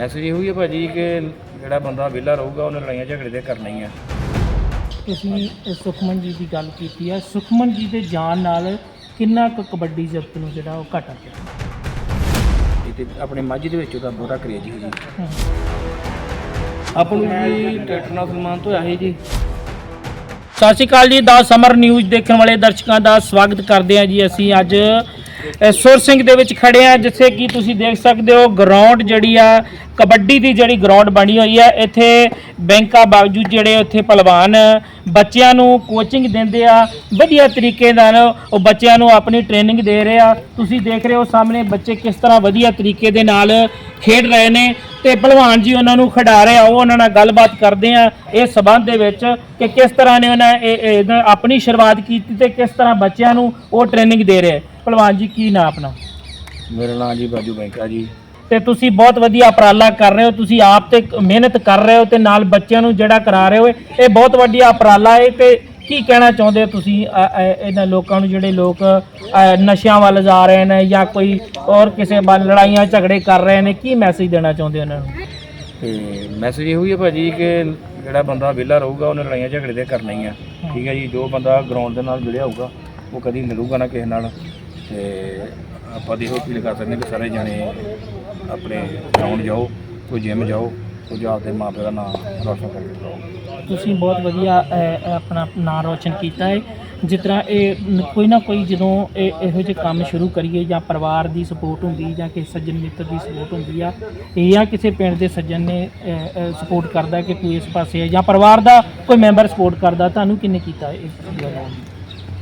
Message ਇਹੋ ਹੀ ਹੈ ਭਾਜੀ ਕਿ ਜਿਹੜਾ ਬੰਦਾ ਵਿਹਲਾ ਰਹੂਗਾ ਉਹਨੇ ਲੜਾਈਆਂ ਝਗੜੇ ਤੇ ਕਰਨਾ ਹੀ ਆ। ਤੁਸੀਂ ਸੁਖਮਨ ਜੀ ਦੀ ਗੱਲ ਕੀਤੀ ਹੈ ਸੁਖਮਨ ਜੀ ਦੇ ਜਾਣ ਨਾਲ ਕਿੰਨਾ ਕੁ ਕਬੱਡੀ ਜਗਤ ਨੂੰ ਜਿਹੜਾ ਉਹ ਘਾਟਾ ਪਿਆ? ਇਹ ਤੇ ਆਪਣੇ ਮਾਝੇ ਦੇ ਵਿੱਚ ਉਹਦਾ ਬਹੁਤਾ ਕਰੇਜ ਸੀ। ਜੀ। ਆਪਾਂ ਨੂੰ ਜੀ ਟਰੈਕਟਰ ਨਾਲ ਸਨਮਾਨ ਤੋਂ ਆਏ ਜੀ। ਸਤਿ ਸ਼੍ਰੀ ਅਕਾਲ ਜੀ। ਦਾ ਸਮਰ ਨਿਊਜ਼ ਦੇਖਣ ਵਾਲੇ ਦਰਸ਼ਕਾਂ ਦਾ ਸਵਾਗਤ ਕਰਦੇ ਹਾਂ ਜੀ। ਅਸੀਂ ਅੱਜ ਸੁਰ ਸਿੰਘ ਦੇ ਵਿੱਚ ਖੜੇ ਆ, ਜਿੱਥੇ ਕਿ ਤੁਸੀਂ ਦੇਖ ਸਕਦੇ ਹੋ ਗਰਾਊਂਡ ਜਿਹੜੀ ਆ, ਕਬੱਡੀ ਦੀ ਜਿਹੜੀ ਗਰਾਊਂਡ ਬਣੀ ਹੋਈ ਆ, ਇੱਥੇ ਬੈਂਕਾਂ ਬਾਵਜੂਦ ਜਿਹੜੇ ਉੱਥੇ ਪਹਿਲਵਾਨ ਬੱਚਿਆਂ ਨੂੰ ਕੋਚਿੰਗ ਦਿੰਦੇ ਆ, ਵਧੀਆ ਤਰੀਕੇ ਨਾਲ ਉਹ ਬੱਚਿਆਂ ਨੂੰ ਆਪਣੀ ਟ੍ਰੇਨਿੰਗ ਦੇ ਰਹੇ ਆ। ਤੁਸੀਂ ਦੇਖ ਰਹੇ ਹੋ ਸਾਹਮਣੇ ਬੱਚੇ ਕਿਸ ਤਰ੍ਹਾਂ ਵਧੀਆ ਤਰੀਕੇ ਦੇ ਨਾਲ ਖੇਡ ਰਹੇ ਨੇ ਤੇ ਪਹਿਲਵਾਨ ਜੀ ਉਹਨਾਂ ਨੂੰ ਖਿਡਾ ਰਹੇ ਆ, ਉਹ ਉਹਨਾਂ ਨਾਲ ਗੱਲਬਾਤ ਕਰਦੇ ਆ ਇਹ ਸਬੰਧ ਦੇ ਵਿੱਚ ਕਿ ਕਿਸ ਤਰ੍ਹਾਂ ਨੇ ਉਹਨਾਂ ਇਹ- ਆਪਣੀ ਸ਼ੁਰੂਆਤ ਕੀਤੀ ਤੇ ਕਿਸ ਤਰ੍ਹਾਂ ਬੱਚਿਆਂ ਨੂੰ ਉਹ ਟ੍ਰੇਨਿੰਗ ਦੇ ਰਹੇ। ਪਹਿਲਵਾਨ ਜੀ ਕੀ ਨਾਂ ਆਪਣਾ? ਮੇਰਾ ਨਾਮ ਜੀ ਬਾਜੂ ਬੈਂਕਾ ਜੀ। ਤੇ ਤੁਸੀਂ ਬਹੁਤ ਵਧੀਆ ਉਪਰਾਲਾ ਕਰ ਰਹੇ ਹੋ ਤੁਸੀਂ ਆਪ ਤੇ ਮਿਹਨਤ ਕਰ ਰਹੇ ਹੋ ਤੇ ਨਾਲ ਬੱਚਿਆਂ ਨੂੰ ਜਿਹੜਾ ਕਰਾ ਰਹੇ ਹੋ ਇਹ ਬਹੁਤ ਵੱਡਾ ਉਪਰਾਲਾ ਹੈ ਤੇ ਕੀ ਕਹਿਣਾ ਚਾਹੁੰਦੇ ਹੋ ਤੁਸੀਂ ਇਹਨਾਂ ਲੋਕਾਂ ਨੂੰ ਜਿਹੜੇ ਲੋਕ ਨਸ਼ਿਆਂ ਵੱਲ ਜਾ ਰਹੇ ਨੇ ਜਾਂ ਕੋਈ ਹੋਰ ਕਿਸੇ ਵੱਲ ਲੜਾਈਆਂ ਝਗੜੇ ਕਰ ਰਹੇ ਨੇ ਕੀ ਮੈਸੇਜ ਦੇਣਾ ਚਾਹੁੰਦੇ ਉਹਨਾਂ ਨੂੰ? ਤੇ ਮੈਸੇਜ ਇਹੋ ਹੀ ਹੈ ਭਾਜੀ ਕਿ ਜਿਹੜਾ ਬੰਦਾ ਵਿਹਲਾ ਰਹੂਗਾ ਉਹਨੇ ਲੜਾਈਆਂ ਝਗੜੇ ਤੇ ਕਰਨਾ ਹੀ ਆ ਠੀਕ ਹੈ ਜੀ ਜੋ ਬੰਦਾ ਗਰਾਊਂਡ ਦੇ ਨਾਲ ਜੁੜਿਆ ਹੋਊਗਾ ਉਹ ਕਦੀ ਲੜੂਗਾ ਨਾ ਕਿਸੇ ਨਾਲ। ਤੇ ਆਪਾਂ ਦੀ ਇਹੋ ਕਰ ਸਕਦੇ ਹਾਂ ਕਿ ਸਾਰੇ ਜਾਣੇ ਆਪਣੇ ਗਰਾਊਂਡ ਜਾਓ ਕੋਈ ਜਿਮ ਜਾਓ ਕੋਈ ਜਾ ਕੇ ਮਾਂ ਪਿਓ ਦਾ ਨਾਮ ਰੋਸ਼ਨ ਕਰਕੇ ਜਾਓ ਤੁਸੀਂ ਬਹੁਤ ਵਧੀਆ ਅ, ਆਪਣਾ ਨਾਂ ਰੋਸ਼ਨ ਕੀਤਾ ਹੈ ਜਿਸ ਤਰ੍ਹਾਂ ਇਹ ਨ- ਕੋਈ ਨਾ ਕੋਈ ਜਦੋਂ ਇਹ ਇਹੋ ਜਿਹੇ ਕੰਮ ਸ਼ੁਰੂ ਕਰੀਏ ਜਾਂ ਪਰਿਵਾਰ ਦੀ ਸਪੋਰਟ ਹੁੰਦੀ ਜਾਂ ਕਿਸੇ ਸੱਜਣ ਮਿੱਤਰ ਦੀ ਸਪੋਰਟ ਹੁੰਦੀ ਆ ਇਹ ਜਾਂ ਕਿਸੇ ਪਿੰਡ ਦੇ ਸੱਜਣ ਨੇ ਸਪੋਰਟ ਕਰਦਾ ਕਿ ਤੂੰ ਇਸ ਪਾਸੇ ਹੈ ਜਾਂ ਪਰਿਵਾਰ ਦਾ ਕੋਈ ਮੈਂਬਰ ਸਪੋਰਟ ਕਰਦਾ ਤੁਹਾਨੂੰ ਕਿੰਨੇ ਕੀਤਾ ਇਸ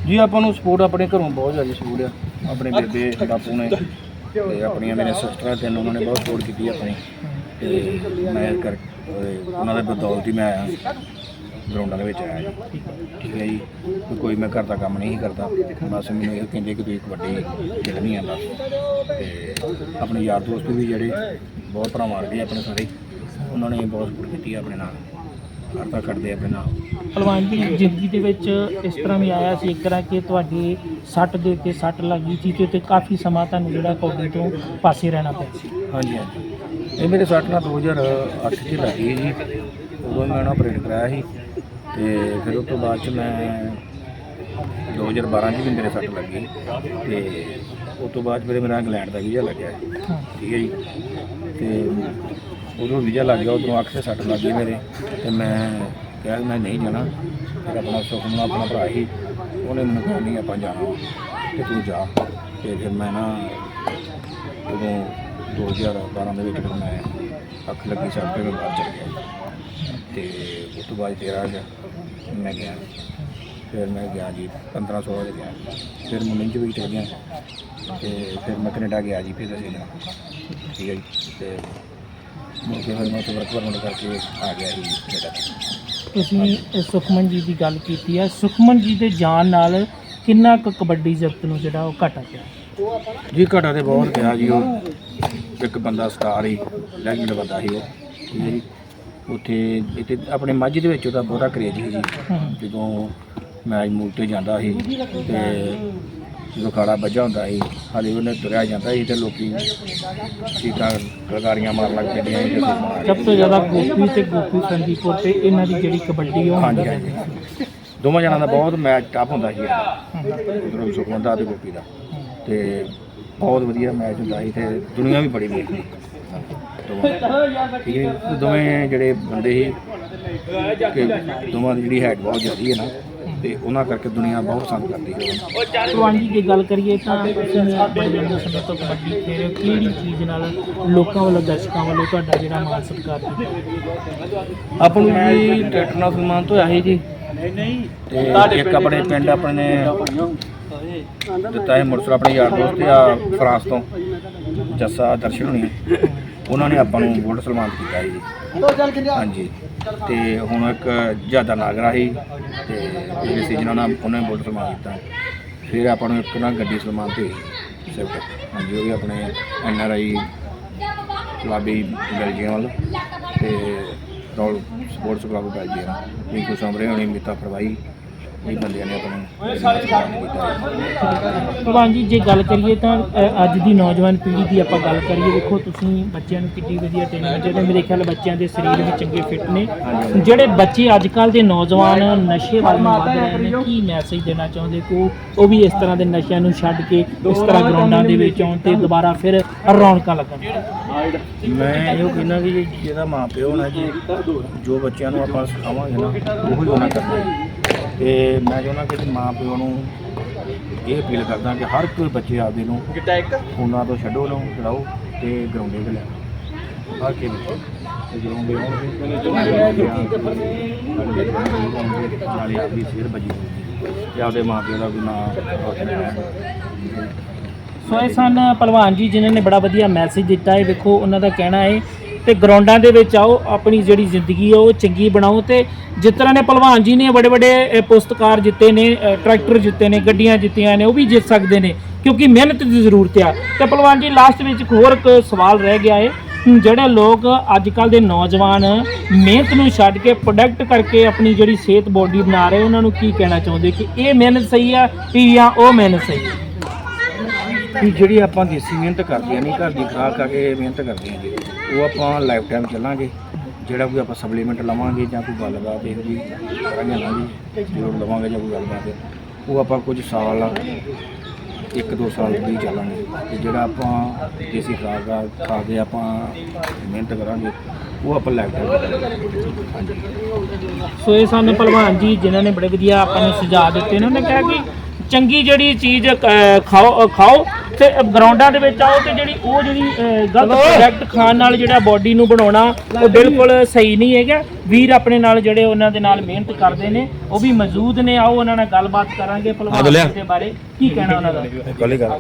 ਜੀ, ਆਪਾਂ ਨੂੰ ਸਪੋਰਟ ਆਪਣੇ ਘਰੋਂ ਬਹੁਤ ਜ਼ਿਆਦਾ ਸਪੋਰਟ ਆ। ਆਪਣੇ ਬੇਬੇ, ਬਾਪੂ ਨੇ ਤੇ ਆਪਣੀਆਂ ਮੇਰੇ ਸਿਸਟਰਾਂ ਤਿੰਨ ਉਹਨਾਂ ਨੇ ਬਹੁਤ ਸਪੋਰਟ ਕੀਤੀ ਆਪਣੀ। ਤੇ ਮੈਂ ਕਰ ਉਹਨਾਂ ਦੇ ਬਦੌਲਤ ਹੀ ਮੈਂ ਆਇਆ। ਗਰਾਊਂਡਾਂ ਦੇ ਵਿੱਚ ਆਇਆ। ਜੀ ਠੀਕ ਹੈ ਜੀ। ਵੀ ਕੋਈ ਮੈਂ ਘਰ ਦਾ ਕੰਮ ਨਹੀਂ ਸੀ ਕਰਦਾ। ਬਸ ਮੈਨੂੰ ਇਹ ਕਹਿੰਦੇ ਕਿ ਤੁਸੀਂ ਕਬੱਡੀ ਖੇਡਣੀ ਆ ਬਸ। ਤੇ ਆਪਣੇ ਯਾਰ ਦੋਸਤ ਵੀ ਜਿਹੜੇ, ਬਹੁਤ ਭਰਾ ਵਰਗੇ ਆਪਣੇ ਸਾਰੇ। ਉਹਨਾਂ ਨੇ ਬਹੁਤ ਸਪੋਰਟ ਕੀਤੀ ਆਪਣੇ ਨਾਲ। ਤੱਕ ਕਰਦੇ ਆਪਣੇ ਨਾਲ। ਭਲਵਾਨ ਜੀ ਜ਼ਿੰਦਗੀ ਦੇ ਵਿੱਚ ਇਸ ਤਰ੍ਹਾਂ ਵੀ ਆਇਆ ਸੀ ਇੱਕ ਤਰ੍ਹਾਂ ਕਿ ਤੁਹਾਡੀ ਸੱਟ ਦੇ ਉੱਤੇ ਸੱਟ ਲੱਗੀ ਸੀ ਤੇ ਉੱਤੇ ਕਾਫੀ ਸਮਾਂ ਤੁਹਾਨੂੰ ਜਿਹੜਾ ਕੌਡੀ ਤੋਂ ਪਾਸੇ ਰਹਿਣਾ ਪਿਆ ਸੀ। ਹਾਂਜੀ ਹਾਂਜੀ। ਇਹ ਮੇਰੇ ਸੱਟ ਨਾਲ 2008 ਚ ਲੱਗੀ ਜੀ। ਉਦੋਂ ਮੈਂ ਉਹਨਾਂ ਆਪਰੇਟ ਕਰਾਇਆ ਸੀ ਤੇ ਫਿਰ ਉਸ ਤੋਂ ਬਾਅਦ ਚ ਮੈਂ 2012 ਚ ਵੀ ਮੇਰੇ ਸੱਟ ਲੱਗੀ ਤੇ ਉਸ ਤੋਂ ਬਾਅਦ ਫਿਰ ਮੇਰਾ ਇੰਗਲੈਂਡ ਦਾ ਵੀਜ਼ਾ ਲੱਗਿਆ ਠੀਕ ਹੈ ਜੀ। ਤੇ ਉਦੋਂ ਵੀਜ਼ਾ ਲੱਗ ਗਿਆ, ਉਦੋਂ ਅੱਖ ਤੇ ਸੱਟ ਲੱਗ ਗਈ ਮੇਰੇ, ਤੇ ਮੈਂ ਕਿਹਾ ਮੈਂ ਨਹੀਂ ਜਾਣਾ। ਫਿਰ ਆਪਣਾ ਸੁਖਮਨ ਆਪਣਾ ਭਰਾ ਸੀ ਉਹਨੇ ਮੈਨੂੰ ਕਿਹਾ, ਨਹੀਂ, ਆਪਾਂ ਜਾਣਾ ਤੇ ਤੂੰ ਜਾ। ਤੇ ਫਿਰ ਮੈਂ ਨਾ ਉਦੋਂ 2012 ਦੇ ਵਿੱਚ ਫਿਰ ਮੈਂ ਅੱਖ ਲੱਗੀ, ਸੱਟ ਤੇ ਮੈਂ ਬਾਹਰ ਚਲ ਗਿਆ। ਤੇ ਉਸ ਤੋਂ ਬਾਅਦ ਤੇਰਾ ਗਿਆ ਮੈਂ ਗਿਆ। ਫਿਰ ਮੈਂ ਗਿਆ ਜੀ 15 16 ਦੇ ਗਿਆ। ਫਿਰ ਮੁੰਡੇ ਚ ਵੀ ਚਲ ਗਿਆ ਤੇ ਫਿਰ ਮੈਂ ਕੈਨੇਡਾ ਗਿਆ ਜੀ, ਫਿਰ ਅਸੀਂ ਠੀਕ ਹੈ ਜੀ, ਤੇ ਮੁੜ ਕੇ ਫਿਰ ਮੈਂ ਉੱਥੇ ਵਰਕ ਪਰਮਿਟ ਕਰਕੇ ਆ ਗਿਆ ਸੀ ਕੈਨੇਡਾ ਤੁਸੀਂ ਸੁਖਮਨ ਜੀ ਦੀ ਗੱਲ ਕੀਤੀ ਹੈ ਸੁਖਮਨ ਜੀ ਦੇ ਜਾਣ ਨਾਲ ਕਿੰਨਾ ਕੁ ਕਬੱਡੀ ਜਗਤ ਨੂੰ ਜਿਹੜਾ ਉਹ ਘਾਟਾ ਪਿਆ? ਜੀ ਘਾਟਾ ਤੇ ਬਹੁਤ ਪਿਆ ਜੀ ਉਹ। ਇੱਕ ਬੰਦਾ ਸਟਾਰ ਹੀ ਲੈਜੈਂਡ ਬੰਦਾ ਸੀ ਉਹ। ਠੀਕ ਹੈ ਜੀ ਉੱਥੇ ਇੱਥੇ ਆਪਣੇ ਮਾਝੇ ਦੇ ਵਿੱਚ ਉਹਦਾ ਬਹੁਤਾ ਕਰੇਜ ਸੀ ਜੀ। ਜਦੋਂ ਮੈਚ ਮੂਲ ਤੇ ਜਾਂਦਾ ਸੀ ਤੇ ਜਦੋਂ ਖਾੜਾ ਵੱਜਾ ਹੁੰਦਾ ਸੀ ਹਾਲੇ ਉਹਨੇ ਤੁਰਿਆ ਜਾਂਦਾ ਸੀ ਤੇ ਲੋਕੀ ਚੀਕਾਂ ਗਲਗਾਰੀਆਂ ਮਾਰਨ ਲੱਗ ਪੈਂਦੀਆਂ ਸੀ ਤੇ ਸਭ ਤੋਂ ਜ਼ਿਆਦਾ ਗੋਪੀ ਤੇ ਗੋਪੀ ਸੰਦੀਪੁਰ ਤੇ ਇਹਨਾਂ ਦੀ ਜਿਹੜੀ ਕਬੱਡੀ ਉਹ ਹਾਂਜੀ ਹਾਂਜੀ। ਦੋਵਾਂ ਜਣਾਂ ਦਾ ਬਹੁਤ ਮੈਚ ਟਫ ਹੁੰਦਾ ਸੀ। ਉਧਰੋਂ ਸੁਖਮਨ ਦਾ ਤੇ ਗੋਪੀ ਦਾ। ਤੇ ਬਹੁਤ ਵਧੀਆ ਮੈਚ ਹੁੰਦਾ ਸੀ ਤੇ ਦੁਨੀਆ ਵੀ ਬੜੀ ਵੇਖਦੀ। ਠੀਕ ਹੈ। ਦੋਵੇਂ ਜਿਹੜੇ ਬੰਦੇ ਸੀ ਕਿ ਦੋਵਾਂ ਦੀ ਜਿਹੜੀ ਹੈਡ ਬਹੁਤ ਜ਼ਿਆਦੀ ਹੈ ਨਾ ਤੇ ਉਹਨਾਂ ਕਰਕੇ ਦੁਨੀਆ ਬਹੁਤ ਪਸੰਦ ਕਰਦੀ ਹੈ। ਜੀ ਦੀ ਗੱਲ ਕਰੀਏ ਤਾਂ ਤੁਸੀਂ ਬੜੇ ਲੰਬੇ ਸਮੇਂ ਤੋਂ ਕਬੱਡੀ ਖੇਡ ਰਹੇ ਹੋ। ਕਿਹੜੀ ਚੀਜ਼ ਨਾਲ ਲੋਕਾਂ ਵੱਲੋਂ ਦਰਸ਼ਕਾਂ ਵੱਲੋਂ ਤੁਹਾਡਾ ਜਿਹੜਾ ਮਾਨ ਸਤਿਕਾਰ ਕੀਤਾ? ਆਪਾਂ ਨੂੰ ਜੀ ਨਾਲ ਸਨਮਾਨ ਤੋਂ ਆਏ ਜੀ। ਤੇ ਇੱਕ ਆਪਣੇ ਪਿੰਡ ਆਪਣੇ ਨੇ ਦਿੱਤਾ ਹੈ ਮੁਰਸਲ ਆਪਣੇ ਯਾਰ ਦੋਸਤ ਆ ਫਰਾਂਸ ਤੋਂ ਜੱਸਾ ਦਰਸ਼ਨ ਹੋਣੀ ਉਹਨਾਂ ਨੇ ਆਪਾਂ ਨੂੰ ਗੋਲਡ ਸਨਮਾਨ ਕੀਤਾ ਜੀ ਹਾਂਜੀ। ਤੇ ਹੁਣ ਇੱਕ ਜ਼ਿਆਦਾ ਨਾਗਰਾ ਸੀ ਤੇ ਪਿਛਲੇ ਸੀਜ਼ਨ ਉਹਨਾਂ ਉਹਨੇ ਗੋਲਡ ਸਨਮਾਨ ਕੀਤਾ। ਫਿਰ ਆਪਾਂ ਨੂੰ ਇੱਕ ਨਾ ਗੱਡੀ ਸਨਮਾਨ ਤੇ ਸਿਫਟ। ਹਾਂਜੀ, ਉਹ ਵੀ ਆਪਣੇ ਐਨ ਆਰ ਆਈ ਕਲੱਬੀ ਬੈਲਜੀਅਮ ਵੱਲ। ਤੇ ਰੋਲ ਸਪੋਰਟਸ ਕਲੱਬ ਬੈਲਜੀਅਮ। ਰਿੰਕੂ ਸਮਰੇ ਹੋਣੀ ਮਿੱਤਾ ਫਰਵਾਈ ਇਹ ਬੰਦਿਆਂ ਨੇ ਆਪਣੇ ਭਗਵਾਨ ਜੀ ਜੇ ਗੱਲ ਕਰੀਏ ਤਾਂ ਅ, ਅੱਜ ਦੀ ਨੌਜਵਾਨ ਪੀੜ੍ਹੀ ਦੀ ਆਪਾਂ ਗੱਲ ਕਰੀਏ ਦੇਖੋ ਤੁਸੀਂ ਬੱਚਿਆਂ ਨੂੰ ਕਿੰਨੀ ਵਧੀਆ ਟ੍ਰੇਨਿੰਗ ਜਿਹੜੇ ਮੇਰੇ ਖਿਆਲ ਬੱਚਿਆਂ ਦੇ ਸਰੀਰ ਵੀ ਚੰਗੇ ਫਿੱਟ ਨੇ। ਜਿਹੜੇ ਬੱਚੇ ਅੱਜ ਕੱਲ ਦੇ ਨੌਜਵਾਨ ਨਸ਼ੇ ਵੱਲ ਨੂੰ ਵਧ ਰਹੇ ਨੇ ਕੀ ਮੈਸੇਜ ਦੇਣਾ ਚਾਹੁੰਦੇ ਕੋ? ਉਹ ਵੀ ਇਸ ਤਰ੍ਹਾਂ ਦੇ ਨਸ਼ਿਆਂ ਨੂੰ ਛੱਡ ਕੇ ਇਸ ਤਰ੍ਹਾਂ ਗਰਾਊਂਡਾਂ ਦੇ ਵਿੱਚ ਆਉਣ ਤੇ ਦੁਬਾਰਾ ਫਿਰ ਰੌਣਕਾਂ ਲੱਗਣ। ਮੈਂ ਇਹੋ ਕਹਿੰਦਾ ਕਿ ਜਿਹਦਾ ਮਾਂ ਪਿਓ ਨਾ ਜੀ ਜੋ ਬੱਚਿਆਂ ਨੂੰ ਆਪਾਂ ਸਿਖਾਵਾਂਗੇ ਨਾ ਉਹੀ ਉਹਨਾਂ ਕਰਨਾ ਹੈ। ਤੇ ਮੈਂ ਚਾਹੁੰਦਾ ਕਿ ਮਾਂ ਪਿਓ ਨੂੰ ਇਹ ਅਪੀਲ ਕਰਦਾ ਕਿ ਹਰ ਕੋਈ ਬੱਚੇ ਆਪਦੇ ਨੂੰ ਫੋਨਾਂ ਤੋਂ ਛੱਡੋ ਨੂੰ ਛਡਾਓ ਤੇ ਗਰਾਊਂਡੇ ਤੇ ਲਿਆਓ ਹਰ ਕੇ ਬੱਚੇ ਤੇ ਗਰਾਊਂਡੇ ਆਉਣਗੇ। ਨਾਲੇ ਆਪਦੀ ਸਿਹਤ ਬਜੀ ਹੋਊਗੀ ਤੇ ਆਪਦੇ ਮਾਂ ਪਿਓ ਦਾ ਵੀ ਨਾਂ ਰੋਸ਼ਨ ਹੋਊਗਾ ਸੋ ਇਹ ਸਨ ਪਹਿਲਵਾਨ ਜੀ ਜਿਨ੍ਹਾਂ ਨੇ ਬੜਾ ਵਧੀਆ ਮੈਸੇਜ ਦਿੱਤਾ। ਹੈ ਵੇਖੋ ਉਹਨਾਂ ਦਾ ਕਹਿਣਾ ਹੈ ਤੇ ਗਰਾਊਂਡਾਂ ਦੇ ਵਿੱਚ ਆਓ, ਆਪਣੀ ਜਿਹੜੀ ਜ਼ਿੰਦਗੀ ਆ, ਉਹ ਚੰਗੀ ਬਣਾਓ ਤੇ ਜਿਸ ਤਰ੍ਹਾਂ ਨੇ ਪਹਿਲਵਾਨ ਜੀ ਨੇ ਬੜੇ ਬੜੇ ਪੁਸਤਕਾਰ ਜਿੱਤੇ ਨੇ ਟਰੈਕਟਰ ਜਿੱਤੇ ਨੇ, ਗੱਡੀਆਂ ਜਿੱਤੀਆਂ ਨੇ, ਉਹ ਵੀ ਜਿੱਤ ਸਕਦੇ ਨੇ, ਕਿਉਂਕਿ ਮਿਹਨਤ ਦੀ ਜ਼ਰੂਰਤ ਆ। ਤੇ ਪਹਿਲਵਾਨ ਜੀ ਲਾਸਟ ਵਿੱਚ ਇੱਕ ਹੋਰ ਇੱਕ ਸਵਾਲ ਰਹਿ ਗਿਆ ਹੈ, ਜਿਹੜੇ ਲੋਕ ਅੱਜ ਕੱਲ ਦੇ ਨੌਜਵਾਨ ਮਿਹਨਤ ਨੂੰ ਛੱਡ ਕੇ ਪ੍ਰੋਡਕਟ ਕਰਕੇ ਆਪਣੀ ਜਿਹੜੀ ਸਿਹਤ ਬੋਡੀ ਬਣਾ ਰਹੇ, ਉਹਨਾਂ ਨੂੰ ਕੀ ਕਹਿਣਾ ਚਾਹੁੰਦੇ ਕਿ ਇਹ ਮਿਹਨਤ ਸਹੀ ਆ ਜਾਂ ਉਹ ਮਿਹਨਤ ਸਹੀ ਹੈ ਵੀ ਜਿਹੜੀ ਆਪਾਂ ਦੇਸੀ ਮਿਹਨਤ ਕਰਦੇ ਆ, ਨਹੀਂ ਘਰ ਦੀ ਖਾ ਖਾ ਕੇ ਮਿਹਨਤ ਕਰਦੇ ਆ ਜੀ, ਉਹ ਆਪਾਂ ਲਾਈਫ ਟਾਈਮ ਚੱਲਾਂਗੇ। ਜਿਹੜਾ ਕੋਈ ਆਪਾਂ ਸਪਲੀਮੈਂਟ ਲਵਾਂਗੇ ਜਾਂ ਕੋਈ ਗੱਲਬਾਤ ਇਹੋ ਜੀ ਕਰਾਂਗੇ ਨਾ ਜੀ, ਜ਼ਰੂਰ ਲਵਾਂਗੇ ਜਾਂ ਕੋਈ ਗੱਲਬਾਤ। ਉਹ ਆਪਾਂ ਕੁਝ ਸਾਲ, ਇੱਕ ਦੋ ਸਾਲ ਵੀ ਚੱਲਾਂਗੇ। ਤੇ ਜਿਹੜਾ ਆਪਾਂ ਦੇਸੀ ਖਾ ਖਾ ਖਾ ਕੇ ਆਪਾਂ ਮਿਹਨਤ ਕਰਾਂਗੇ, ਉਹ ਆਪਾਂ ਲਾਈਫ ਟਾਈਮ ਸੋ ਇਹ ਸਾਨੂੰ ਪਹਿਲਵਾਨ ਜੀ ਜਿਨ੍ਹਾਂ ਨੇ ਬੜੇ ਵਧੀਆ ਆਪਾਂ ਨੂੰ ਸੁਝਾਅ ਦਿੱਤੇ ਨੇ, ਉਹਨੇ ਕਿਹਾ ਕਿ ਚੰਗੀ ਜਿਹੜੀ ਚੀਜ਼ ਖਾਓ ਖਾਓ ਤੇ ਗਰਾਊਂਡਾਂ ਦੇ ਵਿੱਚ ਆਓ ਤੇ ਜਿਹੜੀ ਉਹ ਜਿਹੜੀ ਗਲਤ ਪ੍ਰੋਡਕਟ ਖਾਣ ਨਾਲ ਜਿਹੜਾ ਬਾਡੀ ਨੂੰ ਬਣਾਉਣਾ ਉਹ ਬਿਲਕੁਲ ਸਹੀ ਨਹੀਂ ਹੈਗਾ। ਵੀਰ ਆਪਣੇ ਨਾਲ ਜਿਹੜੇ ਉਹਨਾਂ ਦੇ ਨਾਲ ਮਿਹਨਤ ਕਰਦੇ ਨੇ ਉਹ ਵੀ ਮੌਜੂਦ ਨੇ। ਆਓ ਉਹਨਾਂ ਨਾਲ ਗੱਲਬਾਤ ਕਰਾਂਗੇ ਪਹਿਲਵਾਨ ਜੀ ਦੇ ਬਾਰੇ। ਕੀ ਕਹਿਣਾ ਉਹਨਾਂ ਦਾ? ਗੱਲ ਕਰ।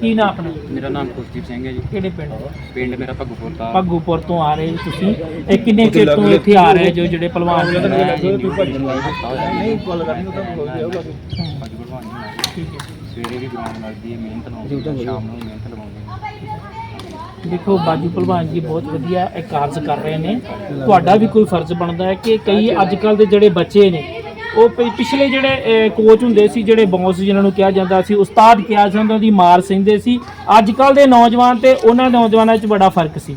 ਕੀ ਨਾ ਆਪਣਾ? ਮੇਰਾ ਨਾਮ ਕੁਲਦੀਪ ਸਿੰਘ ਹੈ ਜੀ। ਕਿਹੜੇ ਪਿੰਡ? ਪਿੰਡ ਮੇਰਾ ਭੱਗੂਪੁਰ ਦਾ। ਪੱਗੂਪੁਰ ਤੋਂ ਆ ਰਹੇ ਤੁਸੀਂ। ਇਹ ਕਿੰਨੇ ਚਿਰ ਤੋਂ ਇੱਥੇ ਆ ਰਹੇ ਜੋ ਜਿਹੜੇ ਪਹਿਲਵਾਨ ਜੀ ਨੇ ਅੱਜ ਭਗਵਾਨ ਜੀ ਨਾਲ ਠੀਕ ਹੈ। ਸਵੇਰੇ ਵੀ ਗਰਾਊਂਡ ਲੱਗਦੀ ਹੈ ਮਿਹਨਤ ਲਾਉਂਦੇ ਸ਼ਾਮ ਨੂੰ ਵੀ ਮਿਹਨਤ ਲਵਾਉਂਦੇ ਨੇ ਦੇਖੋ ਬਾਜੂ ਭਲਵਾਨ ਜੀ ਬਹੁਤ ਵਧੀਆ ਇਹ ਕਾਰਜ ਕਰ ਰਹੇ ਨੇ। ਤੁਹਾਡਾ ਵੀ ਕੋਈ ਫਰਜ਼ ਬਣਦਾ ਹੈ ਕਿ ਕਈ ਅੱਜ ਕੱਲ ਦੇ ਜਿਹੜੇ ਬੱਚੇ ਨੇ ਉਹ ਪਿ- ਪਿਛਲੇ ਜਿਹੜੇ ਕੋਚ ਹੁੰਦੇ ਸੀ ਜਿਹੜੇ ਬੌਸ ਜਿਨ੍ਹਾਂ ਨੂੰ ਕਿਹਾ ਜਾਂਦਾ ਸੀ ਉਸਤਾਦ ਕਿਹਾ ਜਾਂਦਾ ਉਹਦੀ ਮਾਰ ਸਹਿੰਦੇ ਸੀ। ਅੱਜ ਕੱਲ ਦੇ ਨੌਜਵਾਨ ਤੇ ਉਹਨਾਂ ਨੌਜਵਾਨਾਂ 'ਚ ਬੜਾ ਫ਼ਰਕ ਸੀ।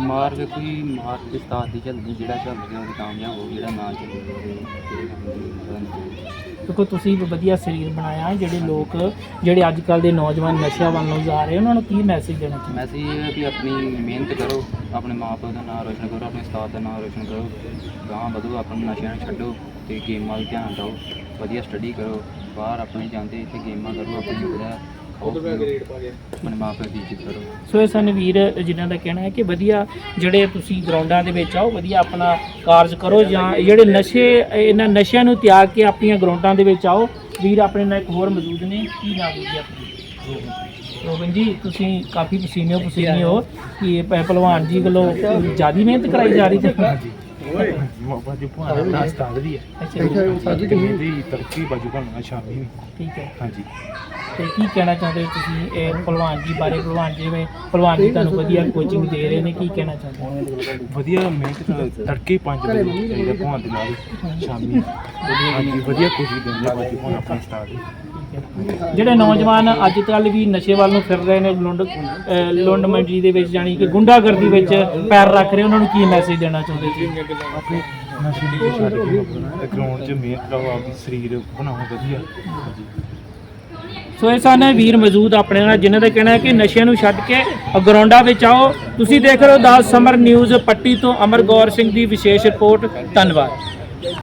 ਮਾਰ ਕੇ ਕੋਈ ਮਾਰ ਦੇ ਸਤਾਦ ਦੀ ਚੱਲਦੀ ਜਿਹੜਾ ਚੱਲ ਗਿਆ ਉਹ ਕਾਮਯਾਬ ਹੋ ਜਿਹੜਾ ਨਾ ਚੱਲੇ ਦੇਖੋ ਤੁਸੀਂ ਵੀ ਵਧੀਆ ਸਰੀਰ ਬਣਾਇਆ, ਜਿਹੜੇ ਲੋਕ, ਜਿਹੜੇ ਅੱਜ ਕੱਲ ਦੇ ਨੌਜਵਾਨ ਨਸ਼ਿਆਂ ਵੱਲ ਨੂੰ ਜਾ ਰਹੇ, ਉਹਨਾਂ ਨੂੰ ਕੀ ਮੈਸੇਜ ਦੇਣਾ ਚਾਹੁੰਦੇ? ਮੈਸੇਜ ਇਹ ਹੈ ਵੀ ਆਪਣੀ ਮਿਹਨਤ ਕਰੋ, ਆਪਣੇ ਮਾਪੇ ਦਾ ਨਾਮ ਰੋਸ਼ਨ ਕਰੋ, ਆਪਣੇ ਉਸਤਾਦ ਦਾ ਨਾਮ ਰੋਸ਼ਨ ਕਰੋ ਗਾਂ ਵਧੋ, ਆਪਣੇ ਨਸ਼ਿਆਂ ਨੂੰ ਛੱਡੋ ਤੇ ਗੇਮਾਂ 'ਤੇ ਧਿਆਨ ਦਿਓ, ਵਧੀਆ ਸਟੱਡੀ ਕਰੋ, ਬਾਹਰ ਆਪਣੇ ਜਾਂਦੇ ਇੱਥੇ ਗੇਮਾਂ ਕਰੋ ਆਪਣੀ ਜਿਹੜਾ ਖਾਓ ਪੀਓ, ਆਪਣੇ ਮਾਪੇ ਦੀ ਇੱਜ਼ਤ ਕਰੋ। ਸੋ ਇਹ ਸਨ ਵੀਰ ਜਿਨ੍ਹਾਂ ਦਾ ਕਹਿਣਾ ਹੈ ਕਿ ਵਧੀਆ ਜਿਹੜੇ ਤੁਸੀਂ ਗਰਾਊਂਡਾਂ ਦੇ ਵਿੱਚ ਆਓ ਵਧੀਆ ਆਪਣਾ ਕਾਰਜ ਕਰੋ ਜਾਂ ਜਿਹੜੇ ਨਸ਼ੇ ਇਹਨਾਂ ਨਸ਼ਿਆਂ ਨੂੰ ਤਿਆਗ ਕੇ ਆਪਣੀਆਂ ਗਰਾਊਂਡਾਂ ਦੇ ਵਿੱਚ ਆਓ। ਵੀਰ ਆਪਣੇ ਨਾਲ ਇੱਕ ਹੋਰ ਮੌਜੂਦ ਨੇ। ਕੀ ਨਾਮ ਹੈ ਜੀ ਆਪਣਾ? ਰੋਬਨ ਜੀ ਤੁਸੀਂ ਕਾਫੀ ਪਸੀਨੇ ਪਸੀਨੇ ਹੋ ਕਿ ਪਹਿਲਵਾਨ ਜੀ ਵੱਲੋਂ ਜ਼ਿਆਦਾ ਮਿਹਨਤ ਕਰਾਈ ਜਾ ਰਹੀ ਤੇ ਬਾਜੂ ਭਾਣਾ ਦਾ ਉਸਤਾਦ ਵੀ ਹੈ ਅੱਛਾ ਜੀ, ਸਾਡੀ ਟੀਮ ਦੀ ਤਰੱਕੀ ਬਾਜੂ ਭਾਣਾ ਸ਼ਾਮੀ ਵੀ ਠੀਕ ਹੈ। ਹਾਂਜੀ। ਤੇ ਕੀ ਕਹਿਣਾ ਚਾਹੁੰਦੇ ਹੋ ਤੁਸੀਂ ਇਹ ਪਹਿਲਵਾਨ ਜੀ ਬਾਰੇ? ਜਿਵੇਂ ਜੀ ਤੁਹਾਨੂੰ ਵਧੀਆ ਕੋਚਿੰਗ ਦੇ ਰਹੇ ਨੇ ਕੀ ਕਹਿਣਾ ਚਾਹੁੰਦੇ ਹੋ? ਵਧੀਆ ਮਿਹਨਤ ਨਾਲ ਤੜਕੇ 5 ਵਜੇ ਚਾਹੀਦਾ ਭਾਣ ਦੇ ਨਾਲ ਸ਼ਾਮੀ। ਹਾਂਜੀ ਵਧੀਆ ਕੋਸ਼ਿਸ਼ ਦਿੰਦੇ ਬਾਜੂ ਭਾਣਾ ਆਪਣਾ ਉਸਤਾਦ। ਜਿਹੜੇ ਨੌਜਵਾਨ ਅੱਜ ਕੱਲ ਵੀ ਨਸ਼ੇ ਵੱਲ ਨੂੰ ਫਿਰ ਰਹੇ ਨੇ, ਲੁੰਡ, ਅਹ, ਲੁੰਡ ਮੰਡੀ ਦੇ ਵਿੱਚ ਜਾਣੀ ਕਿ ਗੁੰਡਾਗਰਦੀ ਵਿੱਚ ਪੈਰ ਰੱਖ ਰਹੇ, ਉਹਨਾਂ ਨੂੰ ਕੀ ਮੈਸੇਜ ਦੇਣਾ ਚਾਹੁੰਦੇ ਸੀ ਆਪਣੇ ਨਸ਼ੇ ਨੂੰ ਛੱਡ ਕੇ ਗਰਾਊਂਡ 'ਚ ਮਿਹਨਤ ਕਰੋ ਆਪਦੀ ਸਰੀਰ ਬਣਾਓ ਵਧੀਆ ਸੋ ਇਹ ਸਨ ਵੀਰ ਮੌਜੂਦ ਆਪਣੇ ਨਾਲ, ਜਿਨ੍ਹਾਂ ਦਾ ਕਹਿਣਾ ਹੈ ਕਿ ਨਸ਼ਿਆਂ ਨੂੰ ਛੱਡ ਕੇ ਗਰਾਊਂਡਾਂ ਵਿੱਚ ਆਓ। ਤੁਸੀਂ ਦੇਖ ਰਹੇ ਹੋ ਦਾਸ ਸਮਰ ਨਿਊਜ਼, ਪੱਟੀ ਤੋਂ ਅਮਰ ਗੌਰ ਸਿੰਘ ਦੀ ਵਿਸ਼ੇਸ਼ ਰਿਪੋਰਟ। ਧੰਨਵਾਦ।